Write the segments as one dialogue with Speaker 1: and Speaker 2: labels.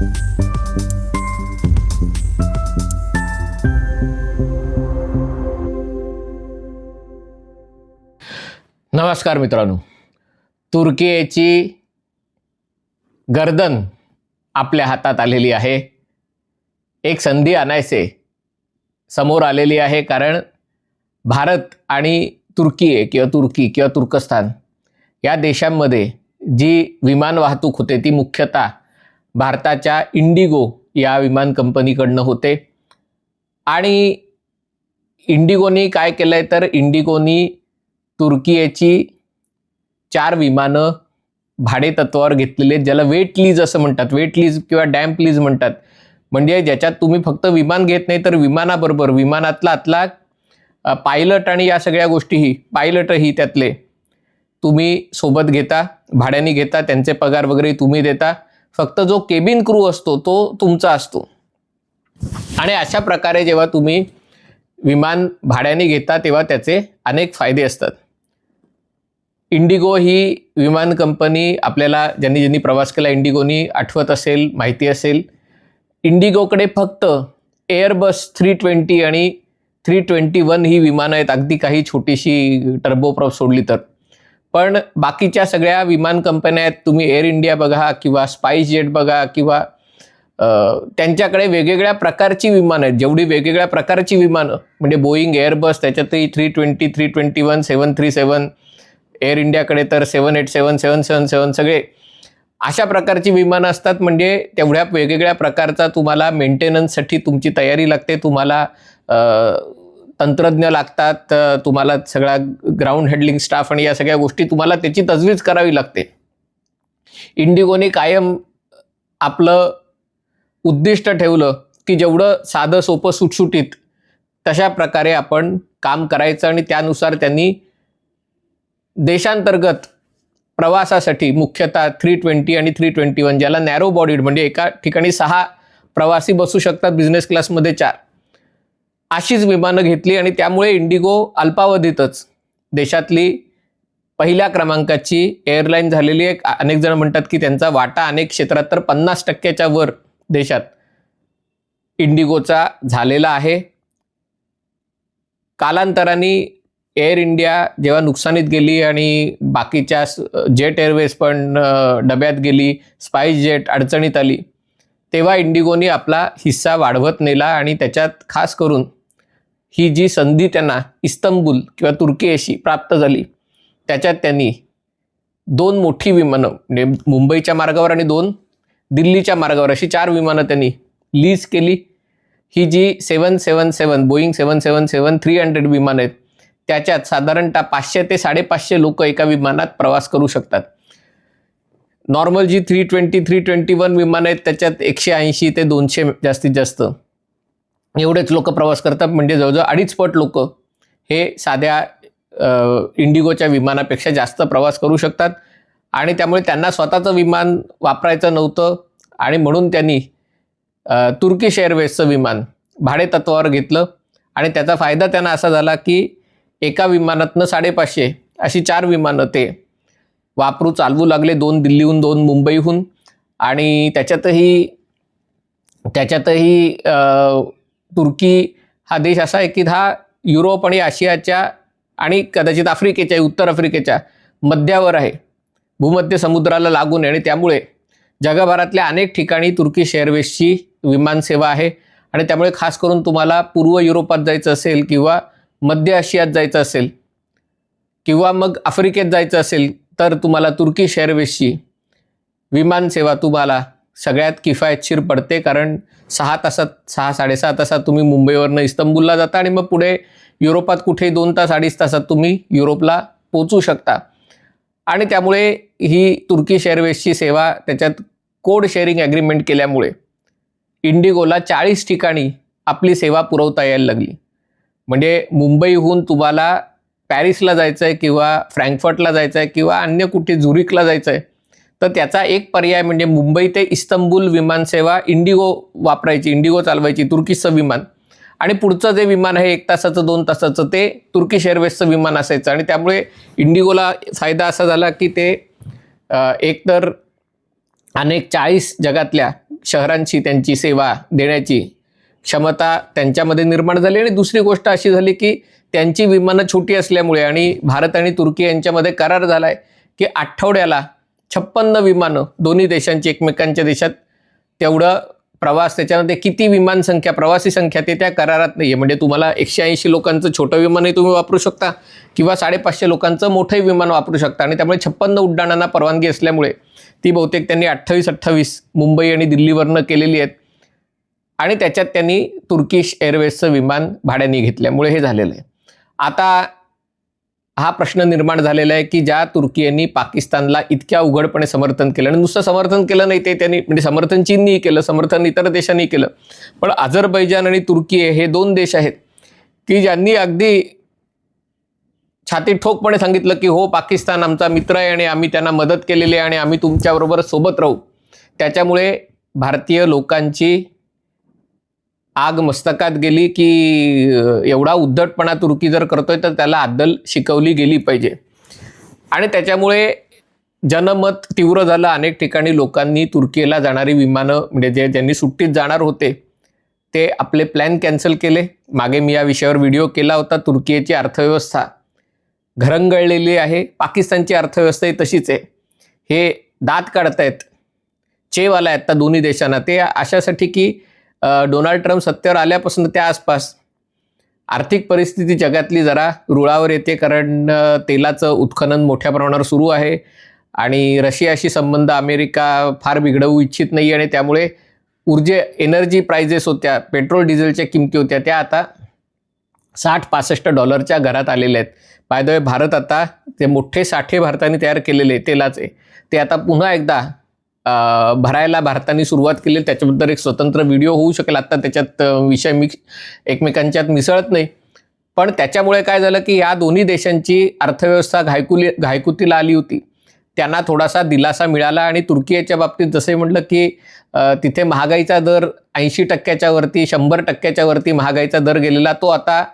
Speaker 1: नमस्कार मित्रांनो. तुर्कीची गर्दन आपल्या हातात आलेली आहे. एक संधी आणायचे समोर आलेली आहे कारण भारत आणि तुर्की किंवा तुर्की किंवा तुर्कस्तान या देशांमध्ये जी विमान वाहतूक होते ती मुख्यतः भारताच्या इंडिगो या विमान कंपनीकडनं होते. आणि इंडिगोनी काय केलं आहे तर इंडिगोनी तुर्कीची चार विमानं भाडेतत्वावर घेतलेली आहेत ज्याला वेट लीज असं म्हणतात. वेट लीज किंवा डॅम्प लीज म्हणतात. म्हणजे ज्याच्यात तुम्ही फक्त विमान घेत नाही तर विमानाबरोबर विमानातला आतला पायलट आणि या सगळ्या गोष्टीही पायलटही त्यातले. तुम्ही सोबत घेता भाड्याने घेता त्यांचे पगार वगैरे तुम्ही देता. फक्त जो केबिन क्रू असतो तो तुमचा असतो. आणि अशा प्रकारे जेव्हा तुम्ही विमान भाड्याने घेता तेव्हा त्याचे अनेक फायदे असतात. इंडिगो ही विमान कंपनी आपल्याला ज्यांनी ज्यांनी प्रवास केला इंडिगोनी आठवत असेल माहिती असेल. इंडिगोकडे फक्त एअरबस थ्री ट्वेंटी आणि थ्री ट्वेंटी वन ही विमानं आहेत. अगदी काही छोटीशी टर्बोप्रॉप सोडली तर. पण बाकीच्या सगळ्या विमान कंपन्या आहेत तुम्ही एअर इंडिया बघा किंवा स्पाइस जेट बघा किंवा त्यांच्याकडे वेगवेगळ्या प्रकारची विमानं आहेत. जेवढी वेगवेगळ्या प्रकारची विमानं म्हणजे बोईंग एअरबस त्याच्यातही three twenty three twenty one seven three seven air इंडियाकडे तर सेवन एट सेवन सेवन सेवन सेवन सगळे अशा प्रकारची विमानं असतात. म्हणजे तेवढ्या वेगवेगळ्या प्रकारचा तुम्हाला मेंटेनन्ससाठी तुमची तयारी लागते. तुम्हाला तंत्रज्ञ लागतात तुम्हाला सगळा ग्राउंड हँडलिंग स्टाफ आणि या सगळ्या गोष्टी तुम्हाला त्याची तजवीज करावी लागते. इंडिगोने कायम आपलं उद्दिष्ट ठेवलं की जेवढं साधं सोपं सुटसुटीत तशा प्रकारे आपण काम करायचं आणि त्यानुसार त्यांनी देशांतर्गत प्रवासासाठी मुख्यतः थ्री ट्वेंटी आणि थ्री ट्वेंटी वन ज्याला नॅरो बॉडीड म्हणजे एका ठिकाणी सहा प्रवासी बसू शकतात बिझनेस क्लासमध्ये चार. अशीच विमानं घेतली आणि त्यामुळे इंडिगो अल्पावधीतच देशातली पहिल्या क्रमांकाची एअरलाईन झालेली एक अनेक जण म्हणतात की त्यांचा वाटा अनेक क्षेत्रात तर पन्नास टक्क्याच्या वर देशात इंडिगोचा झालेला आहे. कालांतराने एअर इंडिया जेव्हा नुकसानीत गेली आणि बाकीच्या जेट एअरवेज पण डब्यात गेली स्पाईस जेट अडचणीत आली तेव्हा इंडिगोनी आपला हिस्सा वाढवत नेला आणि त्याच्यात खास करून ही जी संधी त्यांना इस्तंबूल किंवा तुर्की प्राप्त झाली त्याच्यात त्यांनी दोन मोठी विमानं म्हणजे मुंबईच्या मार्गावर आणि दोन दिल्लीच्या मार्गावर अशी चार विमानं त्यांनी लीज केली. ही जी seven seven seven Boeing seven seven seven three hundred विमानं आहेत त्याच्यात साधारणतः पाचशे ते साडेपाचशे लोक एका विमानात प्रवास करू शकतात. नॉर्मल जी three twenty three twenty one विमानं आहेत त्याच्यात एकशे ऐंशी ते दोनशे जास्तीत जास्त एवढेच लोक प्रवास करतात. म्हणजे जवळजवळ अडीच पट लोक हे साध्या इंडिगोच्या विमानापेक्षा जास्त प्रवास करू शकतात. आणि त्यामुळे त्यांना स्वतःचं विमान वापरायचं नव्हतं. आणि म्हणून त्यांनी तुर्किश एअरवेजचं विमान भाडेतत्वावर घेतलं. आणि त्याचा फायदा त्यांना असा झाला की एका विमानातनं साडेपाचशे अशी चार विमानं ते वापरू चालवू लागले. दोन दिल्लीहून दोन मुंबईहून. आणि त्याच्यातही त्याच्यातही तुर्की हा देश असा आहे की हा युरोप आणि आशियाच्या आणि कदाचित आफ्रिकेच्या उत्तर आफ्रिकेच्या मध्यावर आहे. भूमध्य समुद्राला लागून आहे आणि त्यामुळे जगभरातल्या अनेक ठिकाणी तुर्किश एअरवेजची विमानसेवा आहे. आणि त्यामुळे खास करून तुम्हाला पूर्व युरोपात जायचं असेल किंवा मध्य आशियात जायचं असेल किंवा मग आफ्रिकेत जायचं असेल तर तुम्हाला तुर्किश एअरवेजची विमानसेवा तुम्हाला सगळ्यात किफायतशीर पडते कारण सहा तासात सहा साडेसहा तासात तुम्ही मुंबईवरनं इस्तंबूलला जाता आणि मग पुढे युरोपात कुठेही दोन तास अडीच तासात तुम्ही युरोपला पोचू शकता. आणि त्यामुळे ही तुर्की शेअरवेजची सेवा त्याच्यात कोड शेअरिंग ॲग्रीमेंट केल्यामुळे इंडिगोला चाळीस ठिकाणी आपली सेवा पुरवता यायला लागली. म्हणजे मुंबईहून तुम्हाला पॅरिसला जायचं आहे किंवा फ्रँकफर्टला जायचं आहे किंवा अन्य कुठे झुरिकला जायचं आहे तर त्याचा एक पर्याय म्हणजे मुंबई ते इस्तंबूल विमानसेवा इंडिगो वापरायची इंडिगो चालवायची तुर्कीचं विमान. आणि पुढचं जे विमान आहे एक तासाचं दोन तासाचं ते तुर्किश एअरवेजचं विमान असायचं. आणि त्यामुळे इंडिगोला फायदा असा झाला की ते एक एकतर अनेक चाळीस जगातल्या शहरांची त्यांची सेवा देण्याची क्षमता त्यांच्यामध्ये निर्माण झाली. आणि दुसरी गोष्ट अशी झाली की त्यांची विमानं छोटी असल्यामुळे आणि भारत आणि तुर्की यांच्यामध्ये करार झाला आहे की आठवड्याला छप्पन्न विमानं दोन्ही देशांची एकमेकांच्या देशात तेवढं प्रवास त्याच्यामध्ये किती विमान संख्या प्रवासी संख्या ते त्या करारात नाही आहे म्हणजे तुम्हाला एकशे ऐंशी लोकांचं छोटं विमानही तुम्ही वापरू शकता किंवा साडेपाचशे लोकांचं मोठंही विमान वापरू शकता. आणि त्यामुळे छप्पन्न उड्डाणांना परवानगी असल्यामुळे ती बहुतेक त्यांनी अठ्ठावीस अठ्ठावीस मुंबई आणि दिल्लीवरनं केलेली आहेत. आणि त्याच्यात त्यांनी तुर्किश एअरवेजचं विमान भाड्याने घेतल्यामुळे हे झालेलं आहे. आता हा प्रश्न निर्माण झालेला आहे की ज्या तुर्कीयांनी पाकिस्तानला इतक्या उघडपणे समर्थन केलं आणि नुसतं समर्थन केलं नाही ते त्यांनी म्हणजे समर्थन चीननीही केलं समर्थन इतर देशांनी केलं. पण अझरबैजान आणि तुर्की हे दोन देश आहेत की ज्यांनी अगदी छाती ठोकपणे सांगितलं की हो पाकिस्तान आमचा मित्र आहे आणि आम्ही त्यांना मदत केलेली आहे आणि आम्ही तुमच्याबरोबर सोबत राहू. त्याच्यामुळे भारतीय लोकांची आग मस्तकात गेली की एवढा उद्धटपणा तुर्की जर करतोय तर त्याला अद्दल शिकवली गेली पाहिजे. आणि त्याच्यामुळे जनमत तीव्र झालं. अनेक ठिकाणी लोकांनी तुर्कीला जाणारी विमानं म्हणजे जे ज्यांनी सुट्टीत जाणार होते ते आपले प्लॅन कॅन्सल केले. मागे मी या विषयावर व्हिडिओ केला होता. तुर्कीची अर्थव्यवस्था घरंगळलेली आहे. पाकिस्तानची अर्थव्यवस्थाही तशीच आहे. हे दात काढतायत चेवाला आहेत त्या दोन्ही देशांना. ते अशासाठी की डोनाल्ड ट्रम्प सत्तेवर आल्यापासून त्या आसपास आर्थिक परिस्थिती जगातली जरा रुळावर येते कारण तेलाचं उत्खनन मोठ्या प्रमाणावर सुरू आहे आणि रशियाशी संबंध अमेरिका फार बिघडवू इच्छित नाही आणि त्यामुळे ऊर्जे एनर्जी प्राइजेस होत्या पेट्रोल डिझेलच्या किमती होत्या त्या आता साठ पासष्ट डॉलरच्या घरात आलेल्या आहेत. बाय द वे भारत आता ते मोठे साठे भारताने तयार केलेले तेलाचे ते आता पुन्हा एकदा भरायला भारताने सुरुवात केली. त्याच्याबद्दल एक स्वतंत्र व्हिडिओ होऊ शकेल. आत्ता त्याच्यात विषय मिक्स एकमेकांच्यात मिसळत नाही. पण त्याच्यामुळे काय झालं की या दोन्ही देशांची अर्थव्यवस्था घायकुली घायकुतीला आली होती. त्यांना थोडासा दिलासा मिळाला आणि तुर्कीच्या बाबतीत जसे म्हटलं की तिथे महागाईचा दर ऐंशी टक्क्याच्या वरती शंभर टक्क्याच्या वरती महागाईचा दर गेलेला. तो आता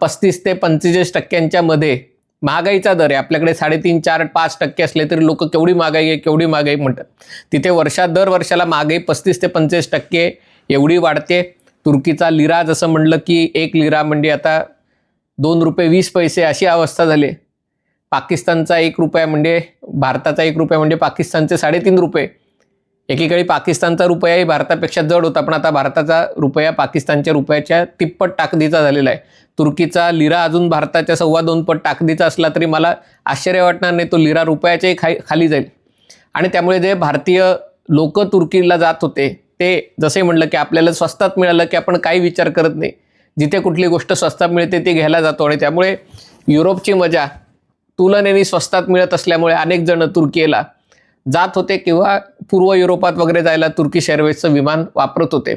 Speaker 1: पस्तीस ते पंचेचाळीस टक्क्यांच्या मध्ये महागाईचा दर आहे. आपल्याकडे साडेतीन चार पाच टक्के असले तरी लोक केवढी महागाई आहे केवढी महागाई म्हणतात. तिथे वर्षात दर वर्षाला महागाई पस्तीस ते पंचेचाळीस टक्के एवढी वाढते. तुर्कीचा लिरा जसं म्हणलं की एक लिरा म्हणजे आता दोन रुपये वीस पैसे अशी अवस्था झाली. पाकिस्तानचा एक रुपया म्हणजे भारताचा एक रुपया म्हणजे पाकिस्तानचे साडेतीन रुपये. एकेकाळी पाकिस्तानचा रुपयाही भारतापेक्षा जड होता पण आता भारताचा रुपया पाकिस्तानच्या रुपयाच्या तिप्पट ताकदीचा झालेला आहे. तुर्कीचा लिरा अजून भारताच्या सव्वा दोन पट ताकदीचा असला तरी मला आश्चर्य वाटणार नाही तो लिरा रुपयाच्याही खा खाली जाईल. आणि त्यामुळे जे भारतीय लोक तुर्कीला जात होते ते जसे म्हणलं की आपल्याला स्वस्तात मिळालं की आपण काही विचार करत नाही. जिथे कुठली गोष्ट स्वस्तात मिळते ती घ्यायला जातो आणि त्यामुळे युरोपची मजा तुलनेने स्वस्तात मिळत असल्यामुळे अनेक जण तुर्कीला जात होते किंवा पूर्व युरोपात वगैरे जायला तुर्किश एअरवेजचं विमान वापरत होते.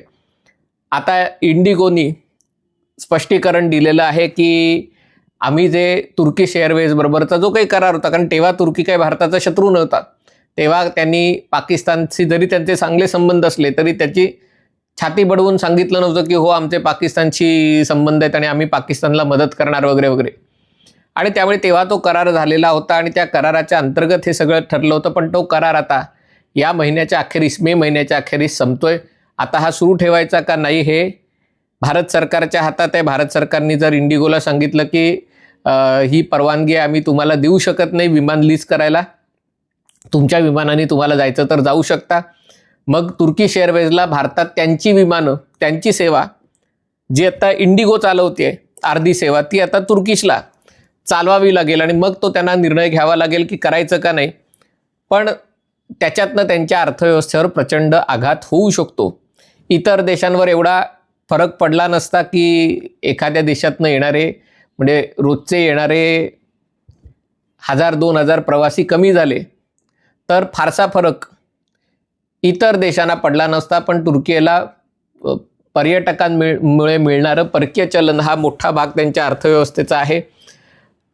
Speaker 1: आता इंडिगोनी स्पष्टीकरण दिलेलं आहे की आम्ही जे तुर्किश एअरवेजबरोबरचा जो काही करार होता कारण तेव्हा तुर्की काही भारताचा शत्रू नव्हता तेव्हा त्यांनी पाकिस्तानशी जरी त्यांचे चांगले संबंध असले तरी त्याची छाती बडवून सांगितलं नव्हतं की हो आमचे पाकिस्तानशी संबंध आहेत आणि आम्ही पाकिस्तानला मदत करणार वगैरे वगैरे. आणि त्यामुळे तेव्हा तो करार झालेला होता आणि त्या कराराच्या अंतर्गत हे सगळं ठरलं होतं पण तो करार आता या महिन्याच्या अखेरीस मे महिन्याच्या अखेरीस संपतोय. आता हा सुरू ठेवायचा का नाही हे भारत सरकारच्या हातात आहे. भारत सरकारने जर इंडिगोला सांगितलं की ही परवानगी आम्ही तुम्हाला देऊ शकत नाही विमान लीज करायला तुमच्या विमानाने तुम्हाला जायचं तर जाऊ शकता. मग तुर्किश एअरवेजला भारतात त्यांची विमानं त्यांची सेवा जी आता इंडिगो चालवते अर्धी सेवा ती आता तुर्किशला चालवावी लागेल आणि मग तो त्यांना निर्णय घ्यावा लागेल की करायचं का नाही. पण त्याच्यातनं त्यांच्या अर्थव्यवस्थेवर प्रचंड आघात होऊ शकतो. इतर देशांवर एवढा फरक पडला नसता की एखाद्या देशातनं येणारे म्हणजे रोजचे येणारे हजार दोन हजार प्रवासी कमी झाले तर फारसा फरक इतर देशांना पडला नसता पण तुर्कीला पर्यटकांमुळे मिळणारं परकीय चलन हा मोठा भाग त्यांच्या अर्थव्यवस्थेचा आहे.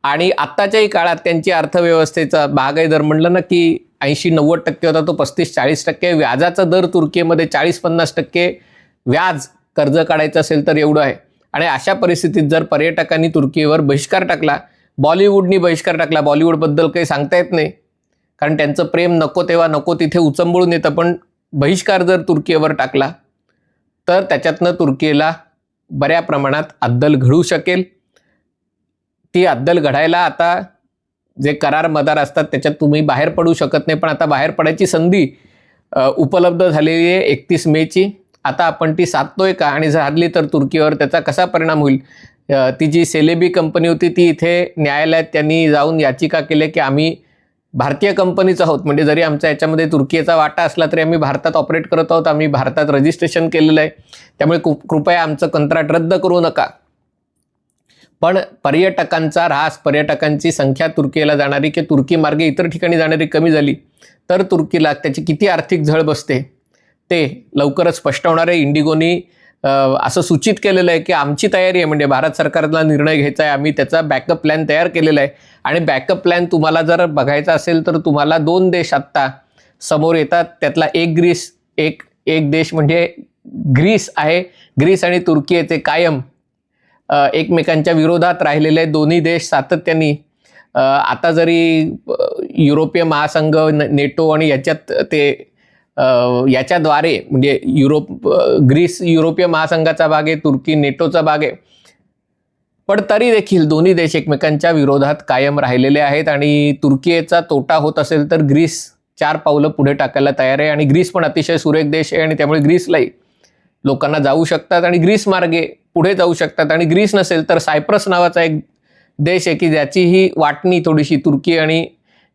Speaker 1: आणि आत्ताच्याही काळात त्यांची अर्थव्यवस्थेचा भाग आहे. जर म्हणलं ना की ऐंशी नव्वद टक्के होता तो पस्तीस चाळीस टक्के. व्याजाचा दर तुर्कीमध्ये चाळीस पन्नास टक्के. व्याज कर्ज काढायचं असेल तर एवढं आहे. आणि अशा परिस्थितीत जर पर्यटकांनी तुर्कीवर बहिष्कार टाकला बॉलिवूडनी बहिष्कार टाकला बॉलिवूडबद्दल काही सांगता येत नाही. कारण त्यांचं प्रेम नको तेव्हा नको तिथे उचंबळून येतं. पण बहिष्कार जर तुर्कीवर टाकला तर त्याच्यातनं तुर्कीला बऱ्या प्रमाणात अद्दल घडू शकेल. ती अद्दल घडायला आता जे करार मदार असतात त्याच्यात तुम्ही बाहेर पडू शकत नाही. पण आता बाहेर पडायची संधी उपलब्ध झालेली आहे एकतीस मेची. आता आपण ती साधतोय का? आणि झाली तर तुर्कीवर त्याचा कसा परिणाम होईल? ती जी सेलेबी कंपनी होती ती इथे न्यायालयात त्यांनी जाऊन याचिका केली की आम्ही भारतीय कंपनीच आहोत. म्हणजे जरी आमच्या याच्यामध्ये तुर्कीचा वाटा असला तरी आम्ही भारतात ऑपरेट करत आहोत. आम्ही भारतात रजिस्ट्रेशन केलेलं आहे. त्यामुळे कृपया आमचं कंत्राट रद्द करू नका. पण पर्यटकांचा ऱ्हास पर्यटकांची संख्या तुर्कीला जाणारी की तुर्की मार्गे इतर ठिकाणी जाणारी कमी झाली तर तुर्कीला त्याची किती आर्थिक झळ बसते? ते लवकरच स्पष्ट होणार आहे. इंडिगोनी असं सूचित केलेलं आहे की आमची तयारी आहे म्हणजे भारत सरकारला निर्णय घ्यायचा आहे. आम्ही त्याचा बॅकअप प्लॅन तयार केलेला आहे. आणि बॅकअप प्लॅन तुम्हाला जर बघायचा असेल तर तुम्हाला दोन देश आत्ता समोर येतात. त्यातला एक ग्रीस एक एक देश म्हणजे ग्रीस आहे. ग्रीस आणि तुर्की येते कायम एकमेकांच्या विरोधात राहिलेले दोन्ही देश सातत्याने आता जरी युरोपीय महासंघ न- नेटो आणि याच्यात ते याच्याद्वारे म्हणजे युरोप ग्रीस युरोपीय महासंघाचा भाग आहे तुर्की नेटोचा भाग आहे पण तरी देखील दोन्ही देश एकमेकांच्या विरोधात कायम राहिलेले आहेत आणि तुर्कीचा तोटा होत असेल तर ग्रीस चार पावलं पुढे टाकायला तयार आहे आणि ग्रीस पण अतिशय सुरेख देश आहे आणि त्यामुळे ग्रीसलाही लोकांना जाऊ शकतात आणि ग्रीस मार्गे पुढे जाऊ शकतात. आणि ग्रीस नसेल तर सायप्रस नावाचा एक देश आहे की ज्याची ही वाटणी थोडीशी तुर्की आणि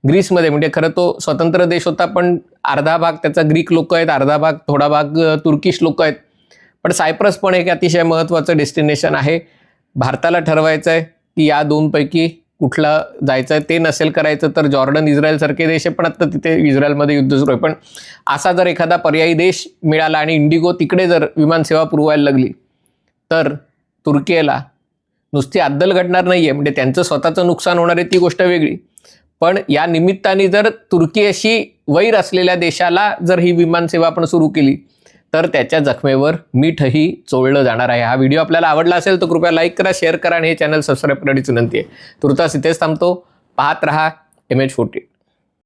Speaker 1: ग्रीसमध्ये म्हणजे खरं तो स्वतंत्र देश होता पण अर्धा भाग त्याचा ग्रीक लोक आहेत अर्धा भाग थोडा भाग तुर्किश लोक आहेत. पण सायप्रस पण एक अतिशय महत्त्वाचं डेस्टिनेशन आहे. भारताला ठरवायचं आहे की या दोनपैकी कुठलं जायचं आहे ते नसेल करायचं तर जॉर्डन इस्रायलसारखे देश आहे पण आता तिथे इस्रायलमध्ये युद्ध सुरू आहे. पण असा जर एखादा पर्यायी देश मिळाला आणि इंडिगो तिकडे जर विमानसेवा पुरवायला लागली तर तुर्कीला नुसती अद्दल घडणार नाही आहे म्हणजे त्यांचं स्वतःचं नुकसान होणार आहे ती गोष्ट वेगळी. पण या निमित्ताने जर तुर्की अशी वैर असलेल्या देशाला जर ही विमानसेवा आपण सुरू केली तर त्याच्या जखमेवर मीठही चोळलं जाणार आहे. हा व्हिडिओ आपल्याला आवडला असेल तर कृपया लाईक करा शेअर करा आणि हे चॅनल सबस्क्राईब करण्याची विनंती आहे. तुर्तास इथेच थांबतो. पाहत रहा एम एच फोर्टी